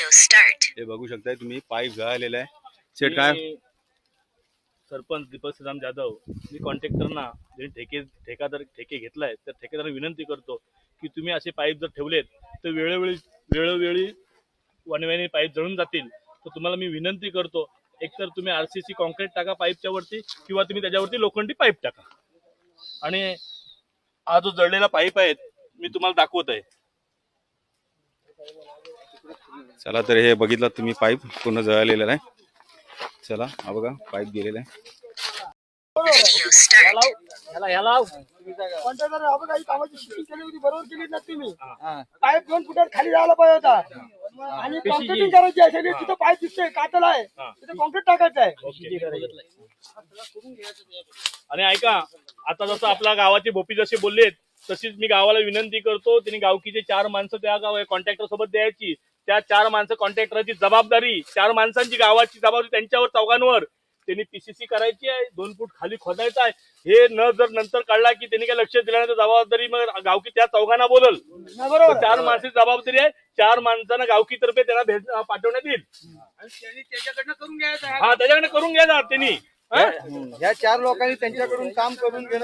Video start. हे बघू शकताय तुम्ही पाईप गळालेला आहे. शेट काय? मी सरपंच दीपक श्रीराम जाधव मी कॉन्ट्रॅक्टरना ज्यांनी ठेके ठेकादार ठेके घेतलाय तर ठेकेदारांना विनंती करतो की तुम्ही असे पाईप जर ठेवलेत तर वेळोवेळी वेळोवेळी वनव्याने पाईप जळून जातील. तर तुम्हाला मी विनंती करतो एकतर तुम्ही आरसीसी कॉन्क्रीट टाका पाईपच्या वरती किंवा तुम्ही त्याच्यावरती लोखंडी पाईप टाका. आणि हा जो जळलेला पाईप आहे मी तुम्हाला दाखवत आहे चला तर हे बघितलं तुम्ही पाईप पूर्ण जळालेला आहे. चला हा बघा पाईप गेलेला आहे. ह्याला ह्याला कॉन्ट्रॅक्टर आपण काही कामाची शिफ्टिंग केली होती बरोबर केली ना तुम्ही? पाईप दोन फुटात खाली जायला पाहिजे होता? आणि कॉन्क्रिटिंग करायची आहे सगळी तिथं पाईप दिसतोय कातल आहे. तिथं कॉन्क्रीट टाकायचं आहे. आणि ऐका आता जसं आपल्या गावाची भोपी जसे बोललेत तशीच मी गावाला विनंती करतो त्यांनी गावकीचे चार माणसं त्या गाव कॉन्ट्रॅक्टर सोबत द्यायची. त्या चार माणसं कॉन्ट्रॅक्टरची जबाबदारी चार माणसांची गावाची जबाबदारी त्यांच्यावर चौघांवर. त्यांनी पीसीसी करायची आहे दोन फूट खाली खोदायचं आहे. हे न जर नंतर कळला की त्यांनी काय लक्ष दिलं नाही तर जबाबदारी मग गावकी त्या चौघांना बोलल. ना बरोबर. तर चार माणसाची जबाबदारी आहे चार माणसांना गावकीतर्फे त्यांना भेट पाठवण्यात येईल. त्याच्याकडनं करून घ्यायचं हा त्याच्याकडे करून घ्या ना त्यांनी. हा? ह्या चार लोकांनी त्यांच्याकडून काम करून घेणं